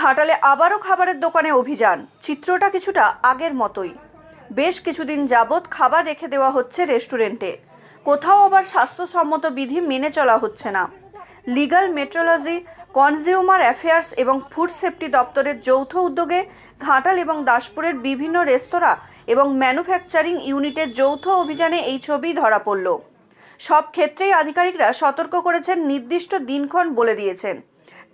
ঘাটালে আবারও খাবারের দোকানে অভিযান। চিত্রটা কিছুটা আগের মতোই। বেশ কিছুদিন যাবৎ খাবার রেখে দেওয়া হচ্ছে রেস্টুরেন্টে। কোথাও আবার স্বাস্থ্যসম্মত বিধি মেনে চলা হচ্ছে না। লিগ্যাল মেট্রোলজি, কনজিউমার অ্যাফেয়ার্স এবং ফুড সেফটি দপ্তরের যৌথ উদ্যোগে ঘাটাল এবং দাসপুরের বিভিন্ন রেস্তোরাঁ এবং ম্যানুফ্যাকচারিং ইউনিটের যৌথ অভিযানে এই ছবি ধরা পড়ল। সব ক্ষেত্রেই আধিকারিকরা সতর্ক করেছেন নির্দিষ্ট দিনক্ষণ বলে দিয়েছেন।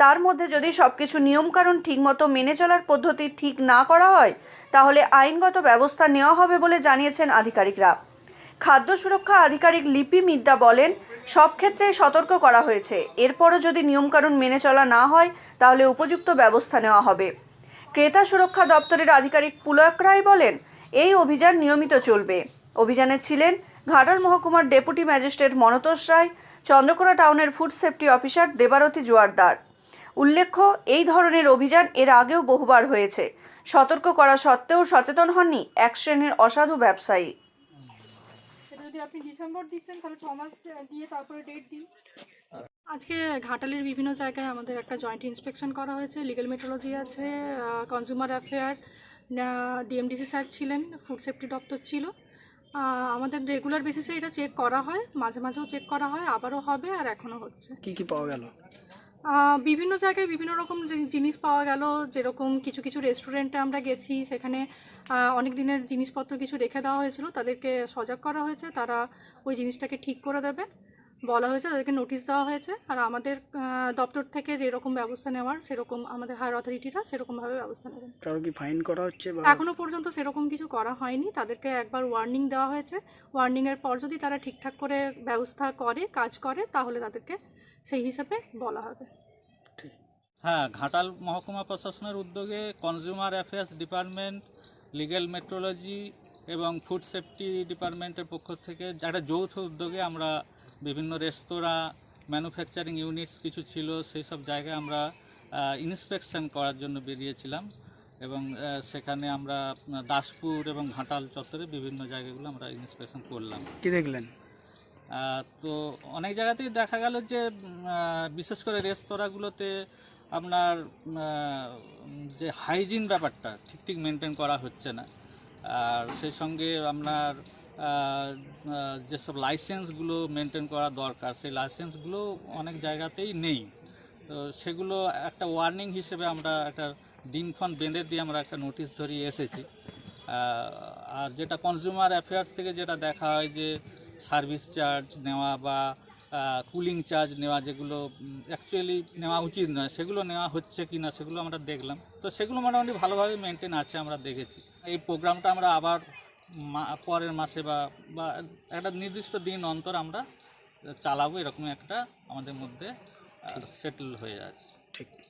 তার মধ্যে যদি সব কিছু নিয়মকানুন ঠিকমতো মেনে চলার পদ্ধতি ঠিক না করা হয়, তাহলে আইনগত ব্যবস্থা নেওয়া হবে বলে জানিয়েছেন আধিকারিকরা। খাদ্য সুরক্ষা আধিকারিক লিপি মিদ্দা বলেন, সব ক্ষেত্রে সতর্ক করা হয়েছে। এরপরও যদি নিয়মকানুন মেনে চলা না হয়, তাহলে উপযুক্ত ব্যবস্থা নেওয়া হবে। ক্রেতা সুরক্ষা দপ্তরের আধিকারিক পুলক রায় বলেন, এই অভিযান নিয়মিত চলবে। অভিযানে ছিলেন ঘাটাল মহকুমার ডেপুটি ম্যাজিস্ট্রেট মনতোষ রায়, চন্দ্রকোনা টাউনের food safety officer Debarati Joardar. উল্লেখ্য এই ধরনের অভিযান এর আগেও বহুবার হয়েছে। সতর্ক করা সত্ত্বেও সচেতন হননি এক শ্রেণির অসাধু ব্যবসায়ী। যদি আপনি ডিসেম্বর দিচ্ছেন তাহলে ছ মাস দিয়ে তারপরে ডেট দিন। আজকে ঘাটালের বিভিন্ন জায়গায় আমাদের একটা জয়েন্ট ইন্সপেকশন করা হয়েছে। লিগ্যাল মেট্রোলজি আছে কনজিউমার অ্যাফেয়ার ডিএমডিসি স্যার ছিলেন ফুড সেফটি দপ্তর ছিল। আমাদের রেগুলার বেসিসে এটা চেক করা হয় মাঝে মাঝেও চেক করা হয় আবারও হবে আর এখনও হচ্ছে। কি কি পাওয়া গেল? বিভিন্ন জায়গায় বিভিন্ন রকম জিনিস পাওয়া গেল। যেরকম কিছু কিছু রেস্টুরেন্টে আমরা গেছি সেখানে অনেক দিনের জিনিসপত্র কিছু রেখে দেওয়া হয়েছিল। তাদেরকে সজাগ করা হয়েছে তারা ওই জিনিসটাকে ঠিক করে দেবে। বলা হয়েছে তাদেরকে নোটিশ দেওয়া হয়েছে। আর আমাদের দপ্তর থেকে যেরকম ব্যবস্থা নেওয়ার সেরকম আমাদের হায়ার অথরিটিরা সেরকমভাবে ব্যবস্থা নেবেন কারও কি ফাইন করা হচ্ছে বা এখনও পর্যন্ত সেরকম কিছু করা হয়নি। তাদেরকে একবার ওয়ার্নিং দেওয়া হয়েছে। ওয়ার্নিংয়ের পর যদি তারা ঠিকঠাক করে ব্যবস্থা করে কাজ করে তাহলে তাদেরকে সেই হিসাবে বলা হবে। হ্যাঁ ঘাটাল মহকুমা প্রশাসনের উদ্যোগে consumer affairs department legal metrology এবং ফুড সেফটি ডিপার্টমেন্টের পক্ষ থেকে একটা যৌথ উদ্যোগে আমরা বিভিন্ন রেস্তোরাঁ ম্যানুফ্যাকচারিং ইউনিটস কিছু ছিল সেই সব জায়গায় আমরা ইন্সপেকশন করার জন্য বেরিয়েছিলাম এবং সেখানে আমরা দাসপুর এবং ঘাটাল চত্বরে বিভিন্ন জায়গাগুলো আমরা ইন্সপেকশন করলাম। কি দেখলেন? তো অনেক জায়গাতেই দেখা গেল যে বিশেষ করে রেস্তোরাঁগুলোতে আপনার যে হাইজিন ব্যাপারটা ঠিক ঠিক মেনটেন করা হচ্ছে না। আর সেই সঙ্গে আপনার যেসব লাইসেন্সগুলো মেনটেন করা দরকার, সেই লাইসেন্সগুলো অনেক জায়গাতেই নেই। তো সেগুলো একটা ওয়ার্নিং হিসেবে আমরা একটা দিনক্ষণ বেঁধে দিয়ে আমরা একটা নোটিশ ধরিয়ে এসেছি। আর যেটা কনজিউমার অ্যাফেয়ার্স থেকে যেটা দেখা হয় যে সার্ভিস চার্জ নেওয়া বা কুলিং চার্জ নেওয়া যেগুলো অ্যাকচুয়ালি নেওয়া উচিত নয় সেগুলো নেওয়া হচ্ছে কি না সেগুলো আমরা দেখলাম। তো সেগুলো মোটামুটি ভালোভাবে মেনটেন আছে আমরা দেখেছি। এই প্রোগ্রামটা আমরা আবার পরের মাসে বা বা একটা নির্দিষ্ট দিন অন্তর আমরা চালাবো এরকম একটা আমাদের মধ্যে সেটেল হয়ে আছে। ঠিক।